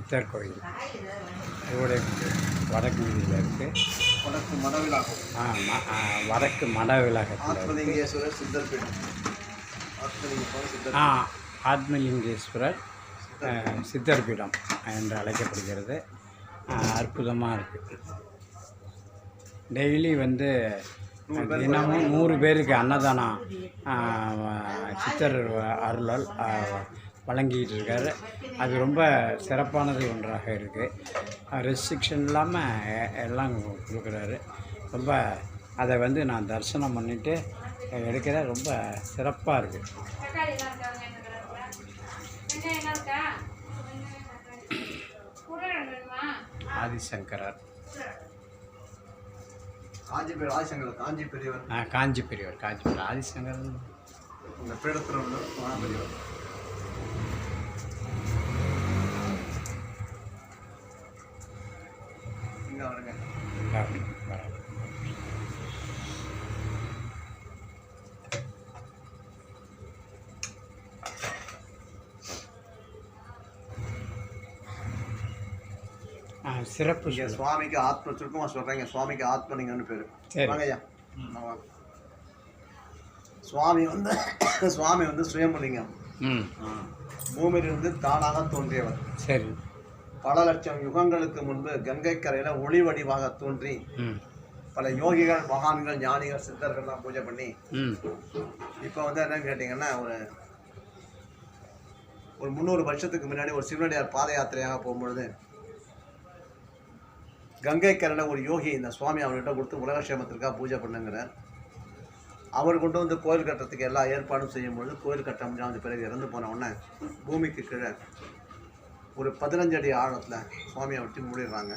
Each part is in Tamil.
சித்தர் கோயில். இதோடைய வடக்கு வீதியில் இருக்குது வடக்கு மடவிலாகும். வடக்கு மட விலகத்தில் ஆத்மலிங்கேஸ்வரர் சித்தர் பீடம் ஆத்மலிங்கேஸ்வரர் சித்தர் ஆ ஆத்மலிங்கேஸ்வரர் சித்தர் பீடம் என்று அழைக்கப்படுகிறது. அற்புதமாக இருக்குது டெய்லி வந்து தினமும் நூறு பேருக்கு அன்னதானம் சித்தர் அருளால் அஹ், வழங்கிட்டு இருக்காரு அது ரொம்ப சிறப்பானது ஒன்றாக இருக்குது ரெஸ்ட்ரிக்ஷன் இல்லாமல் எல்லாம் கொடுக்குறாரு. ரொம்ப அதை வந்து நான் தரிசனம் பண்ணிவிட்டு எடுக்கிற ரொம்ப சிறப்பாக இருக்குது ஆதிசங்கரர். காஞ்சி பெரிய ஆதிசங்கர் காஞ்சி பெரியவர் ஆ, காஞ்சி பெரியவர் காஞ்சி பெரியவர் ஆதிசங்கரன் இந்த மகா பெரியவர் இங்கே வருங்க வரணும், வரணும். ஆ, சிறப்பு சொல்லு. சுவாமிக்கு ஆத்ம சுருக்கமாக சொல்கிறேங்க சுவாமிக்கு ஆத்மலிங்கம்னு பேர். வாங்க ஐயா. சுவாமி வந்து சுவாமி வந்து சுயம்பலிங்கம். பூமியிலிருந்து தானாக தோன்றியவர். சரி. பல லட்சம் யுகங்களுக்கு முன்பு கங்கை கரையில் ஒளி வடிவாக தோன்றி பல யோகிகள் மகான்கள் ஞானிகள் சித்தர்கள்லாம் பூஜை பண்ணி ம். இப்போ வந்து என்னன்னு கேட்டிங்கன்னா ஒரு ஒரு முந்நூறு வருஷத்துக்கு முன்னாடி ஒரு சிவனடியார் பாத யாத்திரையாக போகும்பொழுது கங்கை ஒரு யோகி இந்த சுவாமி அவர்கிட்ட கொடுத்து உலகக்ஷேமத்திற்காக பூஜை பண்ணுங்கிறார். அவர் கொண்டு வந்து கோயில் கட்டுறதுக்கு எல்லா ஏற்பாடும் செய்யும்பொழுது கோயில் கட்ட முடியாத பிறகு இறந்து போன உடனே பூமிக்கு கீழே ஒரு பதினஞ்சு அடி ஆழத்தில் சுவாமியை விட்டு மூடிடுறாங்க.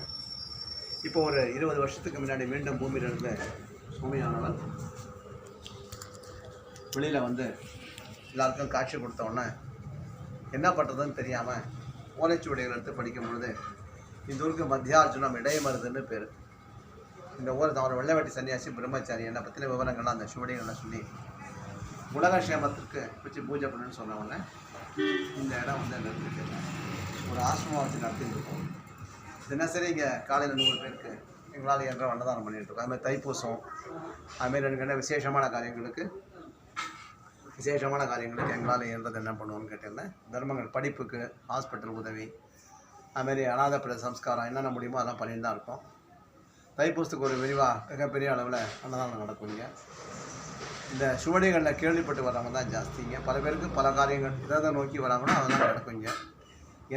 இப்போ ஒரு இருபது வருஷத்துக்கு முன்னாடி மீண்டும் பூமியிலிருந்து சுவாமியானவர் வெளியில் வந்து எல்லாருக்கும் காட்சி கொடுத்த உடனே என்ன பண்ணுறதுன்னு தெரியாமல் ஓலைச்சுவடிகள் எடுத்து படிக்கும் பொழுது இந்த ஊருக்கு மத்தியார்ஜுனம் இடையமருதுன்னு பேர். இந்த ஊர் அவர் வெள்ளவெட்டி சன்னியாசி பிரம்மச்சாரி என்னை பற்றின விவரங்கள்லாம் அந்த சுவடிகளில் சொல்லி உலகக்ஷேமத்திற்கு வச்சு பூஜை பண்ணுன்னு சொன்ன இந்த இடம் வந்து அங்கே இருக்கு. ஒரு ஆசிரமம் வச்சு நடத்திட்டு இருக்கோம் தினசரி இங்கே காலையில் நூறு பேருக்கு எங்களால் என்ற அன்னதானம் பண்ணிகிட்டு இருக்கோம். அதுமாதிரி தைப்பூசம் அதுமாரி ரெண்டு என்ன விசேஷமான காரியங்களுக்கு விசேஷமான காரியங்களுக்கு எங்களால் என்றது என்ன பண்ணுவோம்னு கேட்டீங்கன்னா தர்மங்கள் படிப்புக்கு ஹாஸ்பிட்டல் உதவி அதுமாரி அநாத பிர சம்ஸ்காரம் என்னென்ன முடியுமோ அதெல்லாம் பண்ணிட்டு தான் இருக்கோம் தைப்பூசத்துக்கு ஒரு விரிவாக மிகப்பெரிய அளவில் அன்னதானம் நடக்குங்க. இந்த சுவடிகளில் கேள்விப்பட்டு வர்றவங்க தான் ஜாஸ்திங்க. பல பேருக்கு பல காரியங்கள் எதாவது நோக்கி வராங்களோ அதெல்லாம் நடக்குங்க.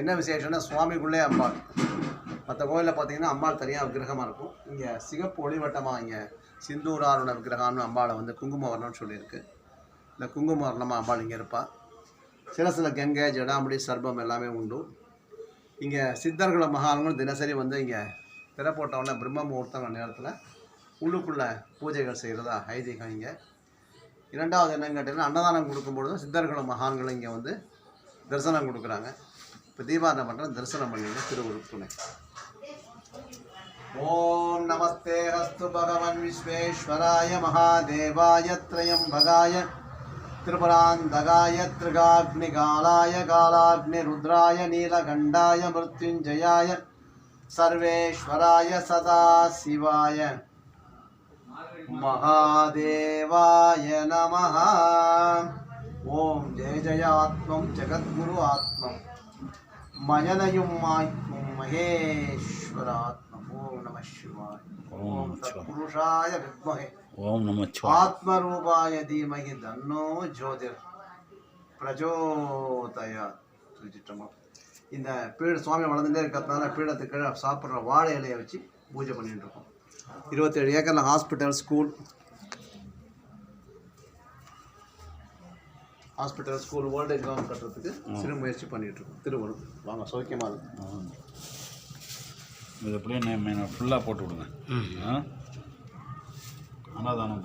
என்ன விசேஷம்னா சுவாமிக்குள்ளே அம்பாள். மற்ற கோயிலில் பார்த்தீங்கன்னா அம்பாள் தனியாக விக்கிரகமாக இருக்கும். இங்கே சிகப்பு ஒளிவட்டமாக இங்கே சிந்தூராருண விக்கிரகம்னு அம்பாளை வந்து குங்கும வரணும்னு சொல்லியிருக்கு. இந்த குங்கும வரணமாக அம்பாள் இங்கே இருப்பாள் சில சில கங்கை ஜடாமுடி சர்பம் எல்லாமே உண்டு. இங்கே சித்தர்கள மகாலங்களும் தினசரி வந்து இங்கே திறப்போட்டவுடனே பிரம்ம முகூர்த்தங்கிற நேரத்தில் உள்ளுக்குள்ளே பூஜைகள் செய்கிறதா ஐதீகம் இங்கே. இரண்டாவது என்னன்னு கேட்டிங்கன்னா அன்னதானம் கொடுக்கும்பொழுது சித்தர்களும் மகான்கள் இங்கே வந்து தரிசனம் கொடுக்குறாங்க. இப்போ தீபாவளி பண்ணுற தரிசனம் பண்ணிங்க திருவுருள் துணை. ஓம் நமஸ்தே அஸ்து பகவன் விஸ்வேஸ்வராய மகாதேவாய த்ரயம்பகாய பகாய त्रिपुरान्तगा यत्रिगाग्निकालाय कालाग्निरुद्राय नीलकण्ठाय मृत्युञ्जयाय, सर्वेश्वराय सदा शिवाय। महादेवाय नमः। ॐ जय जयात्मं जगद्गुरु आत्मं मयनयुम् आत्मं महेश्वरात्म। சிவாய ஓம் தத்புருஷாய வித்மகே ஓம் நம ஆத்மரூபாய தீமகி தன்னோ ஜோதிர் பிரஜோதயாத் சுச்சிட்டமா இந்த பீட சுவாமி வளர்ந்துட்டே இருக்கிறதுனால பீடத்துக்கு கீழே சாப்பிட்ற வாழை இலையை வச்சு பூஜை பண்ணிட்டு இருக்கோம். இருபத்தேழு ஏக்கரில் hospital school hospital school old age home கட்டுறதுக்கு சிறு முயற்சி பண்ணிட்டு இருக்கோம். திருவள்ளூர் வாங்க சௌக்கியமாக இருக்கு. இது அப்படியே ஃபுல்லாக போட்டு விடுங்க? அன்னதானம்